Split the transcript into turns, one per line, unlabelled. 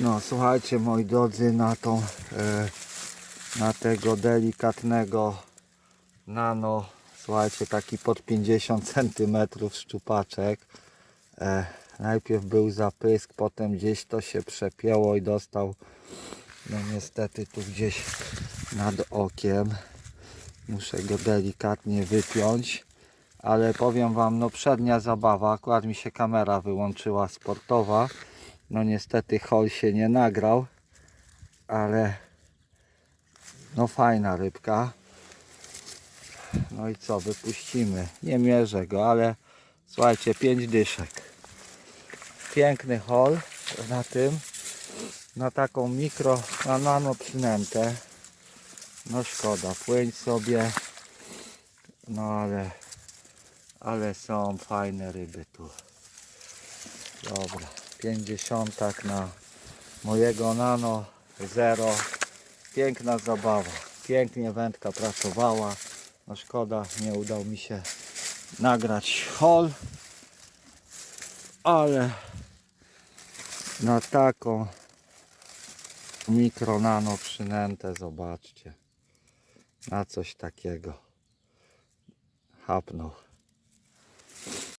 No słuchajcie moi drodzy na tą e, na tego delikatnego nano słuchajcie taki pod 50 cm szczupaczek. E, najpierw był zapysk potem gdzieś to się przepięło i dostał no niestety tu gdzieś nad okiem. Muszę go delikatnie wypiąć ale powiem wam no przednia zabawa. Akurat mi się kamera wyłączyła sportowa no niestety hol się nie nagrał, ale no fajna rybka. No i co, wypuścimy. Nie mierzę go, ale słuchajcie, pięć dyszek. Piękny hol na tym. Na taką mikro, na nano przynętę. No szkoda, płyń sobie. No ale, ale są fajne ryby tu. Dobra, 50 na mojego nano zero. Piękna zabawa. Pięknie wędka pracowała. No szkoda, nie udał mi się nagrać hol. Ale na taką mikro nano przynętę zobaczcie. Na coś takiego. Hapnął.